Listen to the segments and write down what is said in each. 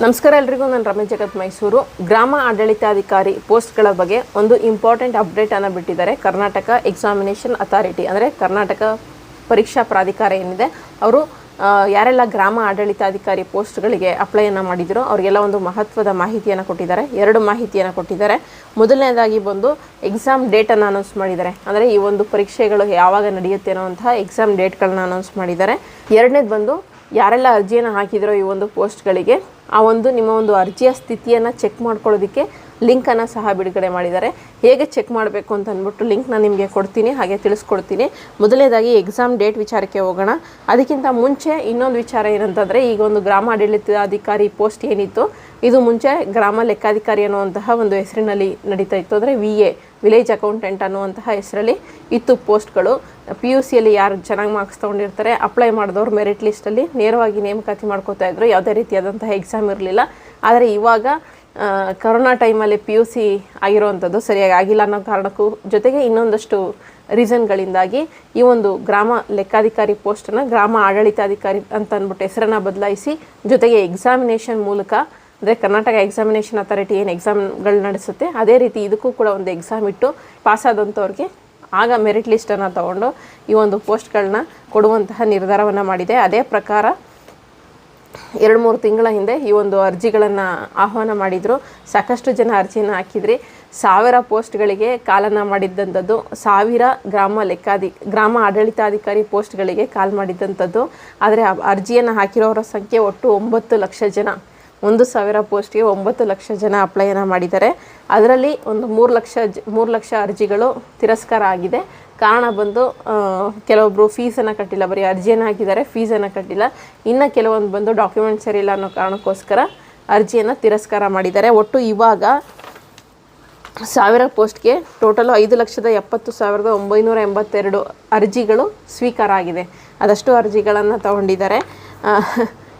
ನಮಸ್ಕಾರ ಎಲ್ರಿಗೂ, ನಾನು ರಮೇಶ್ ಜಗತ್ ಮೈಸೂರು. ಗ್ರಾಮ ಆಡಳಿತಾಧಿಕಾರಿ ಪೋಸ್ಟ್ಗಳ ಬಗ್ಗೆ ಒಂದು ಇಂಪಾರ್ಟೆಂಟ್ ಅಪ್ಡೇಟನ್ನು ಬಿಟ್ಟಿದ್ದಾರೆ. ಕರ್ನಾಟಕ ಎಕ್ಸಾಮಿನೇಷನ್ ಅಥಾರಿಟಿ ಅಂದರೆ ಕರ್ನಾಟಕ ಪರೀಕ್ಷಾ ಪ್ರಾಧಿಕಾರ ಏನಿದೆ, ಅವರು ಯಾರೆಲ್ಲ ಗ್ರಾಮ ಆಡಳಿತಾಧಿಕಾರಿ ಪೋಸ್ಟ್ಗಳಿಗೆ ಅಪ್ಲೈಯನ್ನು ಮಾಡಿದ್ರು, ಅವರಿಗೆಲ್ಲ ಒಂದು ಮಹತ್ವದ ಮಾಹಿತಿಯನ್ನು ಕೊಟ್ಟಿದ್ದಾರೆ. ಎರಡು ಮಾಹಿತಿಯನ್ನು ಕೊಟ್ಟಿದ್ದಾರೆ. ಮೊದಲನೇದಾಗಿ ಬಂದು ಎಕ್ಸಾಮ್ ಡೇಟನ್ನು ಅನೌನ್ಸ್ ಮಾಡಿದ್ದಾರೆ. ಅಂದರೆ ಈ ಒಂದು ಪರೀಕ್ಷೆಗಳು ಯಾವಾಗ ನಡೆಯುತ್ತೆ ಅನ್ನೋಂತಹ ಎಕ್ಸಾಮ್ ಡೇಟ್ಗಳನ್ನ ಅನೌನ್ಸ್ ಮಾಡಿದ್ದಾರೆ. ಎರಡನೇದು ಬಂದು ಯಾರೆಲ್ಲ ಅರ್ಜಿಯನ್ನು ಹಾಕಿದ್ರೋ ಈ ಒಂದು ಪೋಸ್ಟ್ಗಳಿಗೆ ಆ ಒಂದು ನಿಮ್ಮ ಒಂದು ಅರ್ಜಿಯ ಸ್ಥಿತಿಯನ್ನು ಚೆಕ್ ಮಾಡ್ಕೊಳ್ಳೋದಕ್ಕೆ ಲಿಂಕನ್ನು ಸಹ ಬಿಡುಗಡೆ ಮಾಡಿದ್ದಾರೆ. ಹೇಗೆ ಚೆಕ್ ಮಾಡಬೇಕು ಅಂತ ಅಂದ್ಬಿಟ್ಟು ಲಿಂಕ್ನ ನಿಮಗೆ ಕೊಡ್ತೀನಿ, ಹಾಗೆ ತಿಳಿಸ್ಕೊಡ್ತೀನಿ. ಮೊದಲನೇದಾಗಿ ಎಕ್ಸಾಮ್ ಡೇಟ್ ವಿಚಾರಕ್ಕೆ ಹೋಗೋಣ. ಅದಕ್ಕಿಂತ ಮುಂಚೆ ಇನ್ನೊಂದು ವಿಚಾರ ಏನಂತಂದರೆ, ಈಗ ಒಂದು ಗ್ರಾಮ ಆಡಳಿತಾಧಿಕಾರಿ ಪೋಸ್ಟ್ ಏನಿತ್ತು, ಇದು ಮುಂಚೆ ಗ್ರಾಮ ಲೆಕ್ಕಾಧಿಕಾರಿ ಅನ್ನುವಂತಹ ಒಂದು ಹೆಸರಿನಲ್ಲಿ ನಡೀತಾ ಇತ್ತು. ಅಂದರೆ ವಿ ಎ ವಿಲೇಜ್ ಅಕೌಂಟೆಂಟ್ ಅನ್ನುವಂತಹ ಹೆಸರಲ್ಲಿ ಇತ್ತು ಪೋಸ್ಟ್ಗಳು ಪಿ ಯು ಸಿಯಲ್ಲಿ ಯಾರು ಚೆನ್ನಾಗಿ ಮಾರ್ಕ್ಸ್ ತೊಗೊಂಡಿರ್ತಾರೆ ಅಪ್ಲೈ ಮಾಡಿದವರು ಮೆರಿಟ್ ಲಿಸ್ಟಲ್ಲಿ ನೇರವಾಗಿ ನೇಮಕಾತಿ ಮಾಡ್ಕೋತಾ ಇದ್ದರು ಯಾವುದೇ ರೀತಿಯಾದಂತಹ ಎಕ್ಸಾಮ್ ಇರಲಿಲ್ಲ. ಆದರೆ ಇವಾಗ ಕರೋನಾ ಟೈಮಲ್ಲಿ ಪಿ ಯು ಸಿ ಆಗಿರೋವಂಥದ್ದು ಸರಿಯಾಗಿ ಆಗಿಲ್ಲ ಅನ್ನೋ ಕಾರಣಕ್ಕೂ ಜೊತೆಗೆ ಇನ್ನೊಂದಷ್ಟು ರೀಸನ್ಗಳಿಂದಾಗಿ ಈ ಒಂದು ಗ್ರಾಮ ಲೆಕ್ಕಾಧಿಕಾರಿ ಪೋಸ್ಟನ್ನು ಗ್ರಾಮ ಆಡಳಿತಾಧಿಕಾರಿ ಅಂತ ಅಂದ್ಬಿಟ್ಟು ಹೆಸರನ್ನು ಬದಲಾಯಿಸಿ ಜೊತೆಗೆ ಎಕ್ಸಾಮಿನೇಷನ್ ಮೂಲಕ, ಅಂದರೆ ಕರ್ನಾಟಕ ಎಕ್ಸಾಮಿನೇಷನ್ ಅಥಾರಿಟಿ ಏನು ಎಕ್ಸಾಮ್ಗಳು ನಡೆಸುತ್ತೆ, ಅದೇ ರೀತಿ ಇದಕ್ಕೂ ಕೂಡ ಒಂದು ಎಕ್ಸಾಮ್ ಇಟ್ಟು ಪಾಸ್ ಆದಂಥವ್ರಿಗೆ ಆಗ ಮೆರಿಟ್ ಲಿಸ್ಟನ್ನು ತಗೊಂಡು ಈ ಒಂದು ಪೋಸ್ಟ್ಗಳನ್ನ ಕೊಡುವಂತಹ ನಿರ್ಧಾರವನ್ನು ಮಾಡಿದೆ. ಅದೇ ಪ್ರಕಾರ ಎರಡು ಮೂರು ತಿಂಗಳ ಹಿಂದೆ ಈ ಒಂದು ಅರ್ಜಿಗಳನ್ನು ಆಹ್ವಾನ ಮಾಡಿದರು. ಸಾಕಷ್ಟು ಜನ ಅರ್ಜಿಯನ್ನು ಹಾಕಿದ್ರಿ. ಸಾವಿರ ಪೋಸ್ಟ್ಗಳಿಗೆ ಕಾಲನ್ನು ಮಾಡಿದ್ದಂಥದ್ದು, ಸಾವಿರ ಗ್ರಾಮ ಲೆಕ್ಕಾಧಿ, ಗ್ರಾಮ ಆಡಳಿತಾಧಿಕಾರಿ ಪೋಸ್ಟ್ಗಳಿಗೆ ಕಾಲ್ ಮಾಡಿದ್ದಂಥದ್ದು. ಆದರೆ ಅರ್ಜಿಯನ್ನು ಹಾಕಿರೋರ ಸಂಖ್ಯೆ ಒಟ್ಟು ಒಂಬತ್ತು ಲಕ್ಷ ಜನ. ಒಂದು ಸಾವಿರ ಪೋಸ್ಟ್ಗೆ ಒಂಬತ್ತು ಲಕ್ಷ ಜನ ಅಪ್ಲೈಯನ್ನು ಮಾಡಿದ್ದಾರೆ. ಅದರಲ್ಲಿ ಒಂದು ಮೂರು ಲಕ್ಷ ಜ, ಮೂರು ಲಕ್ಷ ಅರ್ಜಿಗಳು ತಿರಸ್ಕಾರ ಆಗಿದೆ. ಕಾರಣ ಬಂದು ಕೆಲವೊಬ್ಬರು ಫೀಸನ್ನು ಕಟ್ಟಿಲ್ಲ, ಬರೀ ಅರ್ಜಿಯನ್ನು ಹಾಕಿದ್ದಾರೆ ಫೀಸನ್ನು ಕಟ್ಟಿಲ್ಲ. ಇನ್ನು ಕೆಲವೊಂದು ಬಂದು ಡಾಕ್ಯುಮೆಂಟ್ ಸರಿ ಇಲ್ಲ ಅನ್ನೋ ಕಾರಣಕ್ಕೋಸ್ಕರ ಅರ್ಜಿಯನ್ನು ತಿರಸ್ಕಾರ ಮಾಡಿದ್ದಾರೆ. ಒಟ್ಟು ಇವಾಗ ಸಾವಿರ ಪೋಸ್ಟ್ಗೆ ಟೋಟಲು ಐದು ಲಕ್ಷದ ಎಪ್ಪತ್ತು ಸಾವಿರದ ಒಂಬೈನೂರ ಎಂಬತ್ತೆರಡು ಅರ್ಜಿಗಳು ಸ್ವೀಕಾರ ಆಗಿದೆ. ಅದಷ್ಟು ಅರ್ಜಿಗಳನ್ನು ತಗೊಂಡಿದ್ದಾರೆ.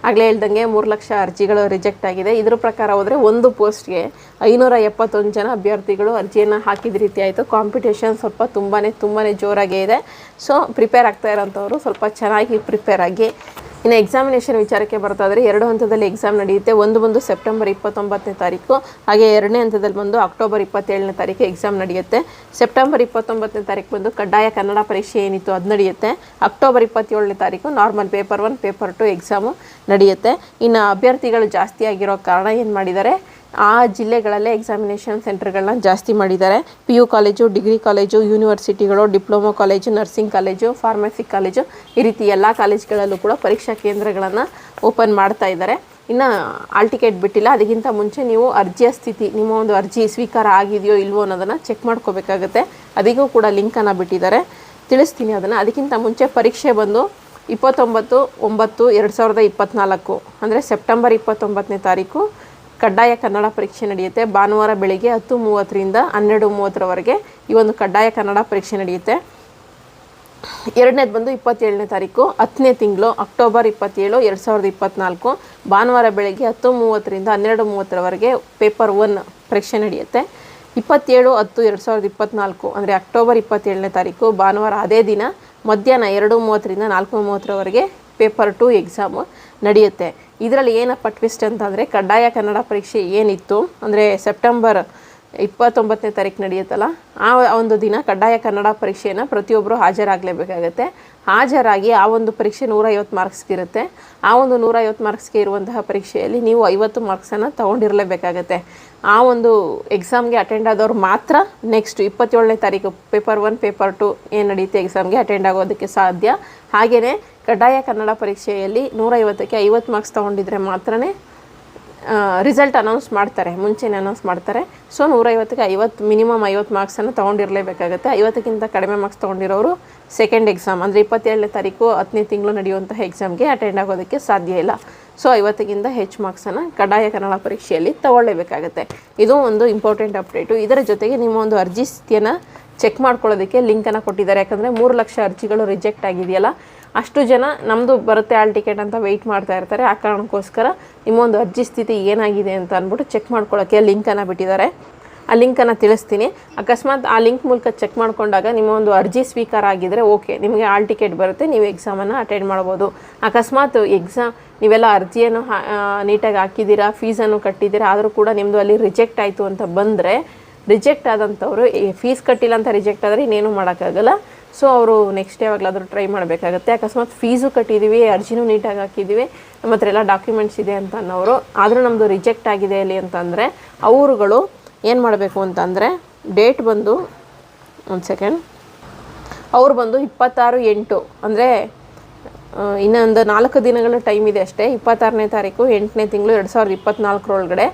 ಆಗಲೇ ಹೇಳ್ದಂಗೆ ಮೂರು ಲಕ್ಷ ಅರ್ಜಿಗಳು ರಿಜೆಕ್ಟ್ ಆಗಿದೆ. ಇದ್ರ ಪ್ರಕಾರ ಹೋದರೆ ಒಂದು ಪೋಸ್ಟ್ಗೆ ಐನೂರ ಎಪ್ಪತ್ತೊಂದು ಜನ ಅಭ್ಯರ್ಥಿಗಳು ಅರ್ಜಿಯನ್ನು ಹಾಕಿದ ರೀತಿ ಆಯಿತು. ಕಾಂಪಿಟೇಷನ್ ಸ್ವಲ್ಪ ತುಂಬಾ ತುಂಬಾ ಜೋರಾಗೇ ಇದೆ. ಸೊ ಪ್ರಿಪೇರ್ ಆಗ್ತಾ ಇರೋಂಥವ್ರು ಸ್ವಲ್ಪ ಚೆನ್ನಾಗಿ ಪ್ರಿಪೇರ್ ಆಗಿ ಇನ್ನು ಎಕ್ಸಾಮಿನೇಷನ್ ವಿಚಾರಕ್ಕೆ ಬರ್ತಾದರೆ ಎರಡು ಹಂತದಲ್ಲಿ ಎಕ್ಸಾಮ್ ನಡೆಯುತ್ತೆ. ಒಂದು ಬಂದು ಸೆಪ್ಟೆಂಬರ್ ಇಪ್ಪತ್ತೊಂಬತ್ತನೇ ತಾರೀಕು, ಹಾಗೆ ಎರಡನೇ ಹಂತದಲ್ಲಿ ಬಂದು ಅಕ್ಟೋಬರ್ ಇಪ್ಪತ್ತೇಳನೇ ತಾರೀಕು ಎಕ್ಸಾಮ್ ನಡೆಯುತ್ತೆ. ಸೆಪ್ಟೆಂಬರ್ ಇಪ್ಪತ್ತೊಂಬತ್ತನೇ ತಾರೀಕು ಬಂದು ಕಡ್ಡಾಯ ಕನ್ನಡ ಪರೀಕ್ಷೆ ಏನಿತ್ತು ಅದು ನಡೆಯುತ್ತೆ. ಅಕ್ಟೋಬರ್ ಇಪ್ಪತ್ತೇಳನೇ ತಾರೀಕು normal paper one paper two exam ನಡೆಯುತ್ತೆ. ಇನ್ನು ಅಭ್ಯರ್ಥಿಗಳು ಜಾಸ್ತಿ ಆಗಿರೋ ಕಾರಣ ಏನು ಮಾಡಿದ್ದಾರೆ? ಆ ಜಿಲ್ಲೆಗಳಲ್ಲೇ ಎಕ್ಸಾಮಿನೇಷನ್ ಸೆಂಟರ್ಗಳನ್ನ ಜಾಸ್ತಿ ಮಾಡಿದ್ದಾರೆ. P U college degree college ಯೂನಿವರ್ಸಿಟಿಗಳು diploma college nursing college pharmacy college ಈ ರೀತಿ ಎಲ್ಲ ಕಾಲೇಜ್ಗಳಲ್ಲೂ ಕೂಡ ಪರೀಕ್ಷಾ ಕೇಂದ್ರಗಳನ್ನು ಓಪನ್ ಮಾಡ್ತಾ ಇದ್ದಾರೆ. ಇನ್ನು ಆಲ್ ಟಿಕೆಟ್ ಬಿಟ್ಟಿಲ್ಲ. ಅದಕ್ಕಿಂತ ಮುಂಚೆ ನೀವು ಅರ್ಜಿಯ ಸ್ಥಿತಿ, ನಿಮ್ಮ ಒಂದು ಅರ್ಜಿ ಸ್ವೀಕಾರ ಆಗಿದೆಯೋ ಇಲ್ವೋ ಅನ್ನೋದನ್ನು ಚೆಕ್ ಮಾಡ್ಕೋಬೇಕಾಗುತ್ತೆ. ಅದಕ್ಕೂ ಕೂಡ ಲಿಂಕನ್ನು ಬಿಟ್ಟಿದ್ದಾರೆ. ತಿಳಿಸ್ತೀನಿ ಅದನ್ನು. ಅದಕ್ಕಿಂತ ಮುಂಚೆ ಪರೀಕ್ಷೆ ಬಂದು ಇಪ್ಪತ್ತೊಂಬತ್ತು, ಒಂಬತ್ತು, ಎರಡು ಸಾವಿರದ ಇಪ್ಪತ್ತ್ನಾಲ್ಕು ಅಂದರೆ ಸೆಪ್ಟೆಂಬರ್ ಇಪ್ಪತ್ತೊಂಬತ್ತನೇ ತಾರೀಕು ಕಡ್ಡಾಯ ಕನ್ನಡ ಪರೀಕ್ಷೆ ನಡೆಯುತ್ತೆ. ಭಾನುವಾರ ಬೆಳಿಗ್ಗೆ ಹತ್ತು ಮೂವತ್ತರಿಂದ ಹನ್ನೆರಡು ಮೂವತ್ತರವರೆಗೆ ಈ ಒಂದು ಕಡ್ಡಾಯ ಕನ್ನಡ ಪರೀಕ್ಷೆ ನಡೆಯುತ್ತೆ. ಎರಡನೇದು ಬಂದು ಇಪ್ಪತ್ತೇಳನೇ ತಾರೀಕು, ಹತ್ತನೇ ತಿಂಗಳು ಅಕ್ಟೋಬರ್ ಇಪ್ಪತ್ತೇಳು, ಎರಡು ಸಾವಿರದ ಇಪ್ಪತ್ತ್ನಾಲ್ಕು ಭಾನುವಾರ ಬೆಳಗ್ಗೆ ಹತ್ತು ಮೂವತ್ತರಿಂದ ಹನ್ನೆರಡು ಮೂವತ್ತರವರೆಗೆ ಪೇಪರ್ ಒನ್ ಪರೀಕ್ಷೆ ನಡೆಯುತ್ತೆ. ಇಪ್ಪತ್ತೇಳು ಹತ್ತು ಎರಡು ಸಾವಿರದ ಇಪ್ಪತ್ತ್ನಾಲ್ಕು ಅಂದರೆ ಅಕ್ಟೋಬರ್ ಇಪ್ಪತ್ತೇಳನೇ ತಾರೀಕು, ಭಾನುವಾರ ಅದೇ ದಿನ ಮಧ್ಯಾಹ್ನ ಎರಡು ಮೂವತ್ತರಿಂದ ನಾಲ್ಕು ಮೂವತ್ತರವರೆಗೆ ಪೇಪರ್ ಟು ಎಕ್ಸಾಮು ನಡೆಯುತ್ತೆ. ಇದರಲ್ಲಿ ಏನಪ್ಪ ಟ್ವಿಸ್ಟ್ ಅಂತಂದರೆ ಕಡ್ಡಾಯ ಕನ್ನಡ ಪರೀಕ್ಷೆ ಏನಿತ್ತು, ಅಂದರೆ ಸೆಪ್ಟೆಂಬರ್ ಇಪ್ಪತ್ತೊಂಬತ್ತನೇ ತಾರೀಕು ನಡೆಯುತ್ತಲ್ಲ, ಆ ಒಂದು ದಿನ ಕಡ್ಡಾಯ ಕನ್ನಡ ಪರೀಕ್ಷೆಯನ್ನು ಪ್ರತಿಯೊಬ್ಬರು ಹಾಜರಾಗಲೇಬೇಕಾಗತ್ತೆ. ಹಾಜರಾಗಿ ಆ ಒಂದು ಪರೀಕ್ಷೆ ನೂರೈವತ್ತು ಮಾರ್ಕ್ಸ್ಗೆ ಇರುತ್ತೆ. ಆ ಒಂದು ನೂರೈವತ್ತು ಮಾರ್ಕ್ಸ್ಗೆ ಇರುವಂತಹ ಪರೀಕ್ಷೆಯಲ್ಲಿ ನೀವು ಐವತ್ತು ಮಾರ್ಕ್ಸನ್ನು ತೊಗೊಂಡಿರಲೇಬೇಕಾಗತ್ತೆ. ಆ ಒಂದು ಎಕ್ಸಾಮ್ಗೆ ಅಟೆಂಡ್ ಆದವ್ರು ಮಾತ್ರ ನೆಕ್ಸ್ಟ್ ಇಪ್ಪತ್ತೇಳನೇ ತಾರೀಕು ಪೇಪರ್ ಒನ್ ಪೇಪರ್ ಟು ಏನು ನಡೆಯುತ್ತೆ ಎಕ್ಸಾಮ್ಗೆ ಅಟೆಂಡ್ ಆಗೋದಕ್ಕೆ ಸಾಧ್ಯ. ಹಾಗೆಯೇ ಕಡ್ಡಾಯ ಕನ್ನಡ ಪರೀಕ್ಷೆಯಲ್ಲಿ ನೂರೈವತ್ತಕ್ಕೆ ಐವತ್ತು ಮಾರ್ಕ್ಸ್ ತೊಗೊಂಡಿದ್ರೆ ಮಾತ್ರನೇ ರಿಸಲ್ಟ್ ಅನೌನ್ಸ್ ಮಾಡ್ತಾರೆ, ಮುಂಚೆನೇ ಅನೌನ್ಸ್ ಮಾಡ್ತಾರೆ. ಸೊ ನೂರೈವತ್ತಕ್ಕೆ ಐವತ್ತು ಮಿನಿಮಮ್ ಐವತ್ತು ಮಾರ್ಕ್ಸನ್ನು ತೊಗೊಂಡಿರಲೇಬೇಕಾಗುತ್ತೆ. ಐವತ್ತಕ್ಕಿಂತ ಕಡಿಮೆ ಮಾರ್ಕ್ಸ್ ತೊಗೊಂಡಿರೋರು ಸೆಕೆಂಡ್ ಎಕ್ಸಾಮ್ ಅಂದರೆ ಇಪ್ಪತ್ತೇಳನೇ ತಾರೀಕು ಹತ್ತನೇ ತಿಂಗಳು ನಡೆಯುವಂತಹ ಎಕ್ಸಾಮ್ಗೆ ಅಟೆಂಡ್ ಆಗೋದಕ್ಕೆ ಸಾಧ್ಯ ಇಲ್ಲ. ಸೊ ಐವತ್ತಕ್ಕಿಂತ ಹೆಚ್ಚು ಮಾರ್ಕ್ಸನ್ನು ಕಡ್ಡಾಯ ಕನ್ನಡ ಪರೀಕ್ಷೆಯಲ್ಲಿ ತಗೊಳ್ಳೇಬೇಕಾಗುತ್ತೆ. ಇದು ಒಂದು ಇಂಪಾರ್ಟೆಂಟ್ ಅಪ್ಡೇಟು ಇದರ ಜೊತೆಗೆ ನಿಮ್ಮ ಒಂದು ಅರ್ಜಿ ಸ್ಥಿತಿಯನ್ನು ಚೆಕ್ ಮಾಡ್ಕೊಳ್ಳೋದಕ್ಕೆ ಲಿಂಕನ್ನು ಕೊಟ್ಟಿದ್ದಾರೆ. ಯಾಕಂದರೆ ಮೂರು ಲಕ್ಷ ಅರ್ಜಿಗಳು ರಿಜೆಕ್ಟ್ ಆಗಿದೆಯಲ್ಲ ಅಷ್ಟು ಜನ ನಮ್ಮದು ಬರುತ್ತೆ ಆಲ್ ಟಿಕೆಟ್ ಅಂತ ವೆಯ್ಟ್ ಮಾಡ್ತಾ ಇರ್ತಾರೆ. ಆ ಕಾರಣಕ್ಕೋಸ್ಕರ ನಿಮ್ಮ ಒಂದು ಅರ್ಜಿ ಸ್ಥಿತಿ ಏನಾಗಿದೆ ಅಂತ ಅಂದ್ಬಿಟ್ಟು ಚೆಕ್ ಮಾಡ್ಕೊಳ್ಳೋಕ್ಕೆ ಲಿಂಕನ್ನು ಬಿಟ್ಟಿದ್ದಾರೆ. ಆ ಲಿಂಕನ್ನು ತಿಳಿಸ್ತೀನಿ. ಅಕಸ್ಮಾತ್ ಆ ಲಿಂಕ್ ಮೂಲಕ ಚೆಕ್ ಮಾಡಿಕೊಂಡಾಗ ನಿಮ್ಮ ಒಂದು ಅರ್ಜಿ ಸ್ವೀಕಾರ ಆಗಿದ್ದರೆ ಓಕೆ ನಿಮಗೆ ಆಲ್ ಟಿಕೆಟ್ ಬರುತ್ತೆ, ನೀವು ಎಕ್ಸಾಮನ್ನು ಅಟೆಂಡ್ ಮಾಡ್ಬೋದು. ಅಕಸ್ಮಾತ್ ಎಕ್ಸಾಮ್ ನೀವೆಲ್ಲ ಅರ್ಜಿಯನ್ನು ನೀಟಾಗಿ ಹಾಕಿದ್ದೀರಾ ಫೀಸನ್ನು ಕಟ್ಟಿದ್ದೀರಾ, ಆದರೂ ಕೂಡ ನಿಮ್ಮದು ಅಲ್ಲಿ ರಿಜೆಕ್ಟ್ ಆಯಿತು ಅಂತ ಬಂದರೆ ರಿಜೆಕ್ಟ್ ಆದಂಥವ್ರು ಫೀಸ್ ಕಟ್ಟಿಲ್ಲ ಅಂತ ರಿಜೆಕ್ಟ್ ಆದರೆ ಇನ್ನೇನು ಮಾಡೋಕ್ಕಾಗಲ್ಲ. ಸೊ ಅವರು ನೆಕ್ಸ್ಟ್ ಯಾವಾಗಲಾದರೂ ಟ್ರೈ ಮಾಡಬೇಕಾಗತ್ತೆ. ಅಕಸ್ಮಾತ್ ಫೀಸು ಕಟ್ಟಿದ್ದೀವಿ ಅರ್ಜಿನೂ ನೀಟಾಗಿ ಹಾಕಿದ್ದೀವಿ ನಮ್ಮ ಹತ್ರ ಎಲ್ಲ ಡಾಕ್ಯುಮೆಂಟ್ಸ್ ಇದೆ ಅಂತ ಅನ್ನೋರು. ಆದರೂ ನಮ್ಮದು ರಿಜೆಕ್ಟ್ ಆಗಿದೆ ಅಲ್ಲಿ ಅಂತಂದರೆ ಅವರುಗಳು ಏನು ಮಾಡಬೇಕು ಅಂತಂದರೆ ಡೇಟ್ ಬಂದು, ಒಂದು ಸೆಕೆಂಡ್ ಅವ್ರು ಬಂದು ಇಪ್ಪತ್ತಾರು ಎಂಟು, ಅಂದರೆ ಇನ್ನೊಂದು ನಾಲ್ಕು ದಿನಗಳ ಟೈಮ್ ಇದೆ ಅಷ್ಟೇ. ಇಪ್ಪತ್ತಾರನೇ ತಾರೀಕು, ಎಂಟನೇ ತಿಂಗಳು, ಎರಡು ಸಾವಿರದ ಇಪ್ಪತ್ತ್ನಾಲ್ಕರೊಳಗಡೆ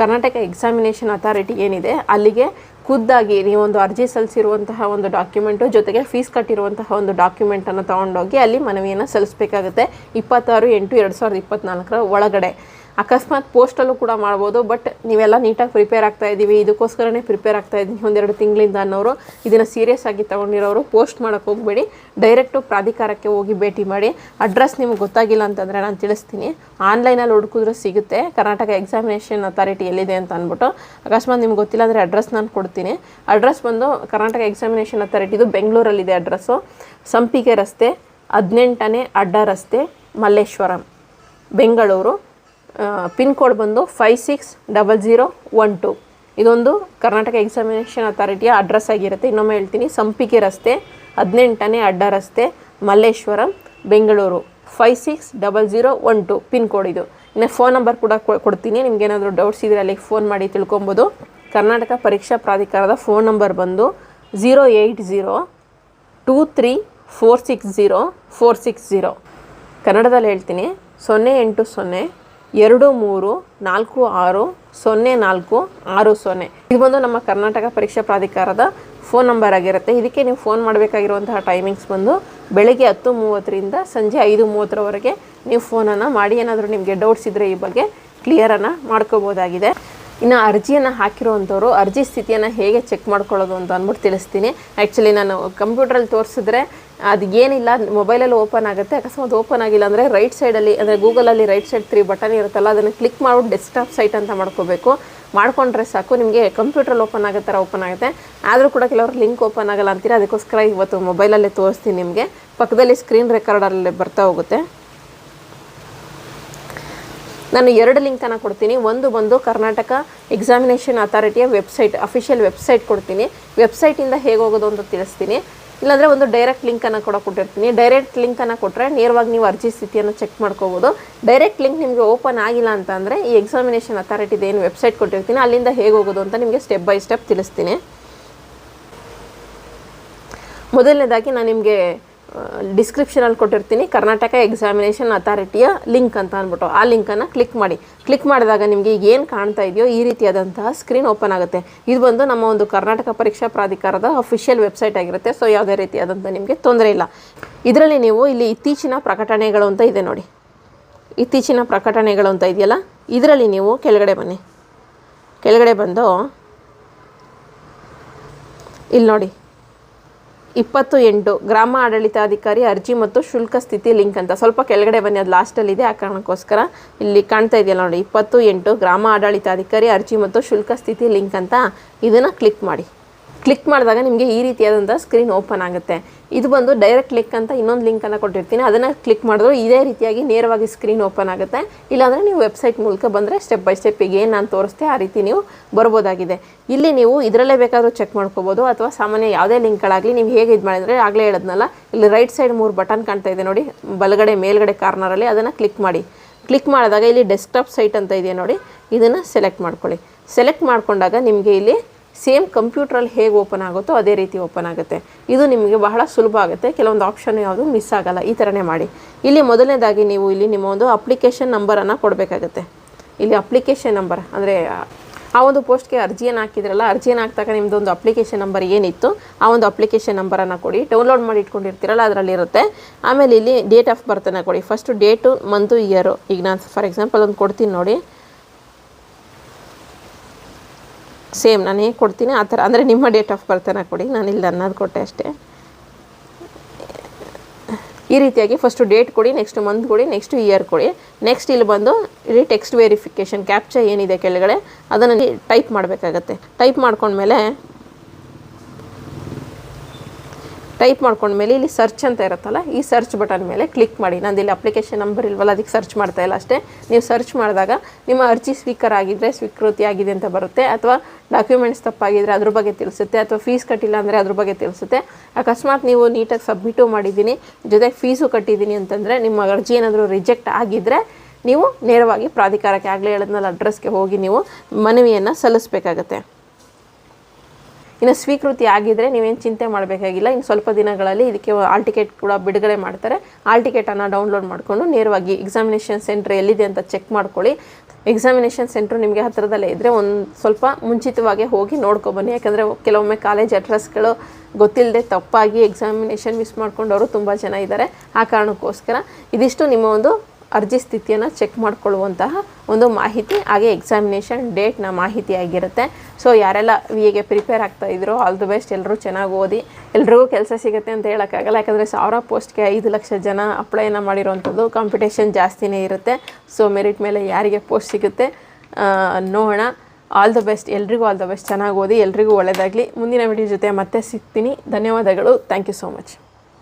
ಕರ್ನಾಟಕ ಎಕ್ಸಾಮಿನೇಷನ್ ಅಥಾರಿಟಿ ಏನಿದೆ, ಅಲ್ಲಿಗೆ ಖುದ್ದಾಗಿ ನೀವೊಂದು ಅರ್ಜಿ ಸಲ್ಲಿಸಿರುವಂತಹ ಒಂದು ಡಾಕ್ಯುಮೆಂಟು ಜೊತೆಗೆ ಫೀಸ್ ಕಟ್ಟಿರುವಂತಹ ಒಂದು ಡಾಕ್ಯುಮೆಂಟನ್ನು ತೊಗೊಂಡೋಗಿ ಅಲ್ಲಿ ಮನವಿಯನ್ನು ಸಲ್ಲಿಸಬೇಕಾಗುತ್ತೆ. ಇಪ್ಪತ್ತಾರು ಎಂಟು ಎರಡು ಸಾವಿರದ ಇಪ್ಪತ್ತ್ನಾಲ್ಕರ ಒಳಗಡೆ. ಅಕಸ್ಮಾತ್ ಪೋಸ್ಟಲ್ಲೂ ಕೂಡ ಮಾಡ್ಬೋದು, ಬಟ್ ನೀವೆಲ್ಲ ನೀಟಾಗಿ ಪ್ರಿಪೇರ್ ಆಗ್ತಾ ಇದ್ದೀವಿ. ಇದಕ್ಕೋಸ್ಕರನೇ ಪ್ರಿಪೇರ್ ಆಗ್ತಾ ಇದ್ದೀನಿ. ಒಂದೆರಡು ತಿಂಗಳಿಂದ ಅನ್ನೋರು ಇದನ್ನು ಸೀರಿಯಸ್ ಆಗಿ ತೊಗೊಂಡಿರೋರು ಪೋಸ್ಟ್ ಮಾಡೋಕ್ಕೆ ಹೋಗಬೇಡಿ. ಡೈರೆಕ್ಟು ಪ್ರಾಧಿಕಾರಕ್ಕೆ ಹೋಗಿ ಭೇಟಿ ಮಾಡಿ. ಅಡ್ರೆಸ್ ನಿಮ್ಗೆ ಗೊತ್ತಾಗಿಲ್ಲ ಅಂತಂದರೆ ನಾನು ತಿಳಿಸ್ತೀನಿ. ಆನ್ಲೈನಲ್ಲಿ ಹುಡುಕಿದ್ರೆ ಸಿಗುತ್ತೆ. ಕರ್ನಾಟಕ ಎಕ್ಸಾಮಿನೇಷನ್ ಅಥಾರಿಟಿ ಎಲ್ಲಿದೆ ಅಂತ ಅಂದ್ಬಿಟ್ಟು. ಅಕಸ್ಮಾತ್ ನಿಮ್ಗೆ ಗೊತ್ತಿಲ್ಲ ಅಂದರೆ ಅಡ್ರೆಸ್ ನಾನು ಕೊಡ್ತೀನಿ. ಅಡ್ರೆಸ್ ಬಂದು ಕರ್ನಾಟಕ ಎಕ್ಸಾಮಿನೇಷನ್ ಅಥಾರಿಟಿದು ಬೆಂಗಳೂರಲ್ಲಿದೆ ಅಡ್ರೆಸ್ಸು ಸಂಪಿಗೆ ರಸ್ತೆ, ಹದಿನೆಂಟನೇ ಅಡ್ಡ ರಸ್ತೆ, ಮಲ್ಲೇಶ್ವರಂ, ಬೆಂಗಳೂರು. ಪಿನ್ ಕೋಡ್ ಬಂದು five six double zero one two ಇದೊಂದು ಕರ್ನಾಟಕ ಎಕ್ಸಾಮಿನೇಷನ್ ಅಥಾರಿಟಿಯ ಅಡ್ರೆಸ್ ಆಗಿರುತ್ತೆ. ಇನ್ನೊಮ್ಮೆ ಹೇಳ್ತೀನಿ, ಸಂಪಿಗೆ ರಸ್ತೆ, ಹದಿನೆಂಟನೇ ಅಡ್ಡ ರಸ್ತೆ, Malleshwaram, Bengaluru. Five six double zero one two pin code ಇದು. ಇನ್ನು ಫೋನ್ ನಂಬರ್ ಕೂಡ ಕೊಡ್ತೀನಿ. ನಿಮ್ಗೆ ಏನಾದರೂ ಡೌಟ್ಸ್ ಇದ್ದರೆ ಅಲ್ಲಿಗೆ ಫೋನ್ ಮಾಡಿ ತಿಳ್ಕೊಬೋದು. ಕರ್ನಾಟಕ ಪರೀಕ್ಷಾ ಪ್ರಾಧಿಕಾರದ ಫೋನ್ ನಂಬರ್ ಬಂದು zero eight zero two three four six zero four six zero ಕನ್ನಡದಲ್ಲಿ ಹೇಳ್ತೀನಿ, ಸೊನ್ನೆ ಎಂಟು ಸೊನ್ನೆ ಎರಡು ಮೂರು ನಾಲ್ಕು ಆರು ಸೊನ್ನೆ ನಾಲ್ಕು ಆರು ಸೊನ್ನೆ. ಇದು ಬಂದು ನಮ್ಮ ಕರ್ನಾಟಕ ಪರೀಕ್ಷಾ ಪ್ರಾಧಿಕಾರದ ಫೋನ್ ನಂಬರ್ ಆಗಿರುತ್ತೆ. ಇದಕ್ಕೆ ನೀವು ಫೋನ್ ಮಾಡಬೇಕಾಗಿರುವಂತಹ ಟೈಮಿಂಗ್ಸ್ ಬಂದು ಬೆಳಗ್ಗೆ ಹತ್ತು ಮೂವತ್ತರಿಂದ ಸಂಜೆ ಐದು ಮೂವತ್ತರವರೆಗೆ ನೀವು ಫೋನನ್ನು ಮಾಡಿ. ಏನಾದರೂ ನಿಮಗೆ ಡೌಟ್ಸ್ ಇದ್ದರೆ ಈ ಬಗ್ಗೆ ಕ್ಲಿಯರನ್ನು ಮಾಡ್ಕೋಬೋದಾಗಿದೆ. ಇನ್ನು ಅರ್ಜಿಯನ್ನು ಹಾಕಿರುವಂಥವ್ರು ಅರ್ಜಿ ಸ್ಥಿತಿಯನ್ನು ಹೇಗೆ ಚೆಕ್ ಮಾಡ್ಕೊಳ್ಳೋದು ಅಂತ ಅಂದ್ಬಿಟ್ಟು ತಿಳಿಸ್ತೀನಿ. ಆ್ಯಕ್ಚುಲಿ ನಾನು ಕಂಪ್ಯೂಟ್ರಲ್ಲಿ ತೋರಿಸಿದ್ರೆ ಅದು ಏನಿಲ್ಲ ಮೊಬೈಲಲ್ಲಿ ಓಪನ್ ಆಗುತ್ತೆ. ಅಕಸ್ಮಾತ್ ಓಪನ್ ಆಗಿಲ್ಲ ಅಂದರೆ ರೈಟ್ ಸೈಡಲ್ಲಿ, ಅಂದರೆ ಗೂಗಲಲ್ಲಿ ರೈಟ್ ಸೈಡ್ ತ್ರೀ ಬಟನ್ ಇರುತ್ತಲ್ಲ, ಅದನ್ನು ಕ್ಲಿಕ್ ಮಾಡ್ಬಿಟ್ಟು ಡೆಸ್ಕ್ಟಾಪ್ ಸೈಟ್ ಅಂತ ಮಾಡ್ಕೋಬೇಕು. ಮಾಡ್ಕೊಂಡ್ರೆ ಸಾಕು, ನಿಮಗೆ ಕಂಪ್ಯೂಟ್ರಲ್ಲಿ ಓಪನ್ ಆಗೋ ಥರ ಓಪನ್ ಆಗುತ್ತೆ. ಆದರೂ ಕೂಡ ಕೆಲವರು ಲಿಂಕ್ ಓಪನ್ ಆಗಲ್ಲ ಅಂತೀರ, ಅದಕ್ಕೋಸ್ಕರ ಇವತ್ತು ಮೊಬೈಲಲ್ಲೇ ತೋರಿಸ್ತೀನಿ ನಿಮಗೆ. ಪಕ್ಕದಲ್ಲಿ ಸ್ಕ್ರೀನ್ ರೆಕಾರ್ಡಲ್ಲಿ ಬರ್ತಾ ಹೋಗುತ್ತೆ. ನಾನು ಎರಡು ಲಿಂಕನ್ನು ಕೊಡ್ತೀನಿ. ಒಂದು ಬಂದು ಕರ್ನಾಟಕ ಎಕ್ಸಾಮಿನೇಷನ್ ಅಥಾರಿಟಿಯ ವೆಬ್ಸೈಟ್ ಅಫಿಷಿಯಲ್ ವೆಬ್ಸೈಟ್ ಕೊಡ್ತೀನಿ. ವೆಬ್ಸೈಟಿಂದ ಹೇಗೆ ಹೋಗೋದು ಅಂತ ತಿಳಿಸ್ತೀನಿ. ಇಲ್ಲಾಂದರೆ ಒಂದು ಡೈರೆಕ್ಟ್ ಲಿಂಕನ್ನು ಕೂಡ ಕೊಟ್ಟಿರ್ತೀನಿ. ಡೈರೆಕ್ಟ್ ಲಿಂಕನ್ನು ಕೊಟ್ಟರೆ ನೇರವಾಗಿ ನೀವು ಅರ್ಜಿ ಸ್ಥಿತಿಯನ್ನು ಚೆಕ್ ಮಾಡ್ಕೋಬೋದು. ಡೈರೆಕ್ಟ್ ಲಿಂಕ್ ನಿಮಗೆ ಓಪನ್ ಆಗಿಲ್ಲ ಅಂತ ಅಂದರೆ ಈ ಎಕ್ಸಾಮಿನೇಷನ್ ಅಥಾರಿಟಿದು ಏನು ವೆಬ್ಸೈಟ್ ಕೊಟ್ಟಿರ್ತೀನಿ. ಅಲ್ಲಿಂದ ಹೇಗೆ ಹೋಗೋದು ಅಂತ ನಿಮಗೆ ಸ್ಟೆಪ್ ಬೈ ಸ್ಟೆಪ್ ತಿಳಿಸ್ತೀನಿ. ಮೊದಲನೇದಾಗಿ ನಾನು ನಿಮಗೆ ಡಿಸ್ಕ್ರಿಪ್ಷನಲ್ಲಿ ಕೊಟ್ಟಿರ್ತೀನಿ. ಕರ್ನಾಟಕ ಎಕ್ಸಾಮಿನೇಷನ್ ಅಥಾರಿಟಿಯ ಲಿಂಕ್ ಅಂತ ಅಂದ್ಬಿಟ್ಟು ಆ ಲಿಂಕನ್ನು ಕ್ಲಿಕ್ ಮಾಡಿ. ಕ್ಲಿಕ್ ಮಾಡಿದಾಗ ನಿಮಗೆ ಈಗ ಏನು ಕಾಣ್ತಾ ಇದೆಯೋ ಈ ರೀತಿಯಾದಂತಹ ಸ್ಕ್ರೀನ್ ಓಪನ್ ಆಗುತ್ತೆ. ಇದು ಬಂದು ನಮ್ಮ ಒಂದು ಕರ್ನಾಟಕ ಪರೀಕ್ಷಾ ಪ್ರಾಧಿಕಾರದ ಅಫಿಷಿಯಲ್ ವೆಬ್ಸೈಟ್ ಆಗಿರುತ್ತೆ. ಸೊ ಯಾವುದೇ ರೀತಿಯಾದಂಥ ನಿಮಗೆ ತೊಂದರೆ ಇಲ್ಲ. ಇದರಲ್ಲಿ ನೀವು ಇಲ್ಲಿ ಇತ್ತೀಚಿನ ಪ್ರಕಟಣೆಗಳು ಅಂತ ಇದೆ ನೋಡಿ. ಇತ್ತೀಚಿನ ಪ್ರಕಟಣೆಗಳು ಅಂತ ಇದೆಯಲ್ಲ? ಇದರಲ್ಲಿ ನೀವು ಕೆಳಗಡೆ ಬನ್ನಿ. ಕೆಳಗಡೆ ಬಂದು ಇಲ್ಲಿ ನೋಡಿ. ಇಪ್ಪತ್ತು ಎಂಟು. ಗ್ರಾಮ ಆಡಳಿತಾಧಿಕಾರಿ ಅರ್ಜಿ ಮತ್ತು ಶುಲ್ಕ ಸ್ಥಿತಿ ಲಿಂಕ್ ಅಂತ. ಸ್ವಲ್ಪ ಕೆಳಗಡೆ ಬನ್ನಿ, ಅದು ಲಾಸ್ಟಲ್ಲಿದೆ ಆ ಕಾರಣಕ್ಕೋಸ್ಕರ ಇಲ್ಲಿ ಕಾಣ್ತಾ ಇದೆಯಲ್ಲ ನೋಡಿ, ಇಪ್ಪತ್ತು ಎಂಟು. ಗ್ರಾಮ ಆಡಳಿತಾಧಿಕಾರಿ ಅರ್ಜಿ ಮತ್ತು ಶುಲ್ಕ ಸ್ಥಿತಿ ಲಿಂಕ್ ಅಂತ. ಇದನ್ನು ಕ್ಲಿಕ್ ಮಾಡಿ. ಕ್ಲಿಕ್ ಮಾಡಿದಾಗ ನಿಮಗೆ ಈ ರೀತಿಯಾದಂಥ ಸ್ಕ್ರೀನ್ ಓಪನ್ ಆಗುತ್ತೆ. ಇದು ಬಂದು ಡೈರೆಕ್ಟ್ ಲಿಂಕ್ ಅಂತ ಇನ್ನೊಂದು ಲಿಂಕನ್ನು ಕೊಟ್ಟಿರ್ತೀನಿ. ಅದನ್ನು ಕ್ಲಿಕ್ ಮಾಡಿದ್ರು ಇದೇ ರೀತಿಯಾಗಿ ನೇರವಾಗಿ ಸ್ಕ್ರೀನ್ ಓಪನ್ ಆಗುತ್ತೆ. ಇಲ್ಲಾಂದರೆ ನೀವು ವೆಬ್ಸೈಟ್ ಮೂಲಕ ಬಂದರೆ ಸ್ಟೆಪ್ ಬೈ ಸ್ಟೆಪ್ ಈಗ ಏನು ನಾನು ತೋರಿಸ್ತೆ ಆ ರೀತಿ ನೀವು ಬರ್ಬೋದಾಗಿದೆ. ಇಲ್ಲಿ ನೀವು ಇದರಲ್ಲೇ ಬೇಕಾದರೂ ಚೆಕ್ ಮಾಡ್ಕೋಬೋದು. ಅಥವಾ ಸಾಮಾನ್ಯ ಯಾವುದೇ ಲಿಂಕ್ಗಳಾಗಲಿ ನೀವು ಹೇಗೆ ಇದು ಮಾಡಿದರೆ ಆಗಲೇ ಹೇಳಿದ್ನಲ್ಲ, ಇಲ್ಲಿ ರೈಟ್ ಸೈಡ್ ಮೂರು ಬಟನ್ ಕಾಣ್ತಾ ಇದೆ ನೋಡಿ. ಬಲಗಡೆ, ಮೇಲ್ಗಡೆ ಕಾರ್ನರಲ್ಲಿ ಅದನ್ನು ಕ್ಲಿಕ್ ಮಾಡಿ. ಕ್ಲಿಕ್ ಮಾಡಿದಾಗ ಇಲ್ಲಿ ಡೆಸ್ಕ್ಟಾಪ್ ಸೈಟ್ ಅಂತ ಇದೆ ನೋಡಿ. ಇದನ್ನು ಸೆಲೆಕ್ಟ್ ಮಾಡ್ಕೊಳ್ಳಿ. ಸೆಲೆಕ್ಟ್ ಮಾಡಿಕೊಂಡಾಗ ನಿಮಗೆ ಇಲ್ಲಿ ಸೇಮ್ ಕಂಪ್ಯೂಟ್ರಲ್ಲಿ ಹೇಗೆ ಓಪನ್ ಆಗುತ್ತೋ ಅದೇ ರೀತಿ ಓಪನ್ ಆಗುತ್ತೆ. ಇದು ನಿಮಗೆ ಬಹಳ ಸುಲಭ ಆಗುತ್ತೆ. ಕೆಲವೊಂದು ಆಪ್ಷನ್ ಯಾವುದು ಮಿಸ್ ಆಗಲ್ಲ. ಈ ಥರನೇ ಮಾಡಿ. ಇಲ್ಲಿ ಮೊದಲನೇದಾಗಿ ನೀವು ಇಲ್ಲಿ ನಿಮ್ಮ ಒಂದು ಅಪ್ಲಿಕೇಶನ್ ನಂಬರನ್ನು ಕೊಡಬೇಕಾಗತ್ತೆ. ಇಲ್ಲಿ ಅಪ್ಲಿಕೇಶನ್ ನಂಬರ್ ಅಂದರೆ, ಆ ಒಂದು ಪೋಸ್ಟ್ಗೆ ಅರ್ಜಿಯನ್ನು ಹಾಕಿದ್ರಲ್ಲ, ಅರ್ಜಿಯನ್ನು ಹಾಕಿದಾಗ ನಿಮ್ಮದು ಒಂದು ಅಪ್ಲಿಕೇಶನ್ ನಂಬರ್ ಏನಿತ್ತು, ಆ ಒಂದು ಅಪ್ಲಿಕೇಶನ್ ನಂಬರನ್ನು ಕೊಡಿ. ಡೌನ್ಲೋಡ್ ಮಾಡಿ ಇಟ್ಕೊಂಡಿರ್ತೀರಲ್ಲ, ಅದರಲ್ಲಿರುತ್ತೆ. ಆಮೇಲೆ ಇಲ್ಲಿ ಡೇಟ್ ಆಫ್ ಬರ್ತನ್ನು ಕೊಡಿ. ಫಸ್ಟು ಡೇಟು ಮಂತು ಇಯರು ಈಗ ನಾನು ಫಾರ್ ಎಕ್ಸಾಂಪಲ್ ಒಂದು ಕೊಡ್ತೀನಿ ನೋಡಿ. ಸೇಮ್ ನಾನು ಕೊಡ್ತೀನಿ. ಆ ಥರ, ಅಂದರೆ ನಿಮ್ಮ ಡೇಟ್ ಆಫ್ ಬರ್ತನ ಕೊಡಿ. ನಾನು ಇಲ್ಲಿ ಅನ್ನೋದು ಕೊಟ್ಟೆ ಅಷ್ಟೇ. ಈ ರೀತಿಯಾಗಿ ಫಸ್ಟು ಡೇಟ್ ಕೊಡಿ ನೆಕ್ಸ್ಟ್ ಮಂತ್ ಕೊಡಿ ನೆಕ್ಸ್ಟ್ ಇಯರ್ ಕೊಡಿ. ನೆಕ್ಸ್ಟ್ ಇಲ್ಲಿ ಬಂದು ಇಲ್ಲಿ ಟೆಕ್ಸ್ಟ್ ವೆರಿಫಿಕೇಷನ್ ಕ್ಯಾಪ್ಚರ್ ಏನಿದೆ ಕೆಳಗಡೆ, ಅದನ್ನು ಟೈಪ್ ಮಾಡಬೇಕಾಗತ್ತೆ. ಟೈಪ್ ಮಾಡ್ಕೊಂಡ್ಮೇಲೆ ಟೈಪ್ ಮಾಡ್ಕೊಂಡ್ಮೇಲೆ ಇಲ್ಲಿ ಸರ್ಚ್ ಅಂತ ಇರುತ್ತಲ್ಲ, ಈ ಸರ್ಚ್ ಬಟನ್ ಮೇಲೆ ಕ್ಲಿಕ್ ಮಾಡಿ. ನಂದು ಇಲ್ಲಿ ಅಪ್ಲಿಕೇಶನ್ ನಂಬರ್ ಇಲ್ವಲ್ಲ, ಅದಕ್ಕೆ ಸರ್ಚ್ ಮಾಡ್ತಾ ಇಲ್ಲ ಅಷ್ಟೇ. ನೀವು ಸರ್ಚ್ ಮಾಡಿದಾಗ ನಿಮ್ಮ ಅರ್ಜಿ ಸ್ವೀಕಾರ ಆಗಿದ್ದರೆ ಸ್ವೀಕೃತಿ ಆಗಿದೆ ಅಂತ ಬರುತ್ತೆ, ಅಥವಾ ಡಾಕ್ಯುಮೆಂಟ್ಸ್ ತಪ್ಪಾಗಿದ್ದರೆ ಅದ್ರ ಬಗ್ಗೆ ತಿಳಿಸುತ್ತೆ, ಅಥವಾ ಫೀಸ್ ಕಟ್ಟಿಲ್ಲ ಅಂದರೆ ಅದ್ರ ಬಗ್ಗೆ ತಿಳಿಸುತ್ತೆ. ಅಕಸ್ಮಾತ್ ನೀವು ನೀಟಾಗಿ ಸಬ್ಮಿಟು ಮಾಡಿದ್ದೀನಿ ಜೊತೆಗೆ ಫೀಸು ಕಟ್ಟಿದ್ದೀನಿ ಅಂತಂದರೆ ನಿಮ್ಮ ಅರ್ಜಿ ಏನಾದರೂ ರಿಜೆಕ್ಟ್ ಆಗಿದ್ದರೆ ನೀವು ನೇರವಾಗಿ ಪ್ರಾಧಿಕಾರಕ್ಕೆ ಆಗಲೇ ಹೇಳಿದ್ನಲ್ಲ ಅಡ್ರೆಸ್ಗೆ ಹೋಗಿ ನೀವು ಮನವಿಯನ್ನು ಸಲ್ಲಿಸಬೇಕಾಗತ್ತೆ. ಇನ್ನು ಸ್ವೀಕೃತಿ ಆಗಿದ್ದರೆ ನೀವೇನು ಚಿಂತೆ ಮಾಡಬೇಕಾಗಿಲ್ಲ. ಇನ್ನು ಸ್ವಲ್ಪ ದಿನಗಳಲ್ಲಿ ಇದಕ್ಕೆ ಆಲ್ ಟಿಕೆಟ್ ಕೂಡ ಬಿಡುಗಡೆ ಮಾಡ್ತಾರೆ. ಆಲ್ ಟಿಕೆಟನ್ನು ಡೌನ್ಲೋಡ್ ಮಾಡಿಕೊಂಡು ನೇರವಾಗಿ ಎಕ್ಸಾಮಿನೇಷನ್ ಸೆಂಟ್ರ್ ಎಲ್ಲಿದೆ ಅಂತ ಚೆಕ್ ಮಾಡ್ಕೊಳ್ಳಿ. ಎಕ್ಸಾಮಿನೇಷನ್ ಸೆಂಟ್ರ್ ನಿಮಗೆ ಹತ್ತಿರದಲ್ಲೇ ಇದ್ದರೆ ಒಂದು ಸ್ವಲ್ಪ ಮುಂಚಿತವಾಗಿ ಹೋಗಿ ನೋಡ್ಕೊಬನ್ನಿ. ಯಾಕಂದರೆ ಕೆಲವೊಮ್ಮೆ ಕಾಲೇಜ್ ಅಡ್ರೆಸ್ಗಳು ಗೊತ್ತಿಲ್ಲದೆ ತಪ್ಪಾಗಿ ಎಕ್ಸಾಮಿನೇಷನ್ ಮಿಸ್ ಮಾಡ್ಕೊಂಡವರು ತುಂಬ ಜನ ಇದ್ದಾರೆ ಆ ಕಾರಣಕ್ಕೋಸ್ಕರ ಇದಿಷ್ಟು ನಿಮ್ಮ ಒಂದು ಅರ್ಜಿ ಸ್ಥಿತಿಯನ್ನು ಚೆಕ್ ಮಾಡಿಕೊಳ್ಳುವಂತಹ ಒಂದು ಮಾಹಿತಿ, ಹಾಗೆ ಎಕ್ಸಾಮಿನೇಷನ್ ಡೇಟ್ನ ಮಾಹಿತಿ ಆಗಿರುತ್ತೆ. ಸೊ ಯಾರೆಲ್ಲ ವಿ ಎಗೆ ಪ್ರಿಪೇರ್ ಆಗ್ತಾ ಇದ್ರೋ ಆಲ್ ದಿ ಬೆಸ್ಟ್ ಎಲ್ಲರೂ ಚೆನ್ನಾಗಿ ಓದಿ, ಎಲ್ರಿಗೂ ಕೆಲಸ ಸಿಗುತ್ತೆ ಅಂತ ಹೇಳೋಕ್ಕಾಗಲ್ಲ. ಯಾಕಂದರೆ ಸಾವಿರ ಪೋಸ್ಟ್ಗೆ ಐದು ಲಕ್ಷ ಜನ ಅಪ್ಲೈನ ಮಾಡಿರೋವಂಥದ್ದು ಕಾಂಪಿಟೇಷನ್ ಜಾಸ್ತಿನೇ ಇರುತ್ತೆ. ಸೊ ಮೆರಿಟ್ ಮೇಲೆ ಯಾರಿಗೆ ಪೋಸ್ಟ್ ಸಿಗುತ್ತೆ ನೋಡೋಣ. ಆಲ್ ದ ಬೆಸ್ಟ್ ಎಲ್ರಿಗೂ ಆಲ್ ದ ಬೆಸ್ಟ್ ಚೆನ್ನಾಗಿ ಓದಿ, ಎಲ್ರಿಗೂ ಒಳ್ಳೆಯದಾಗಲಿ ಮುಂದಿನ ವಿಡಿಯೋ ಜೊತೆ ಮತ್ತೆ ಸಿಗ್ತೀನಿ. ಧನ್ಯವಾದಗಳು. Thank you so much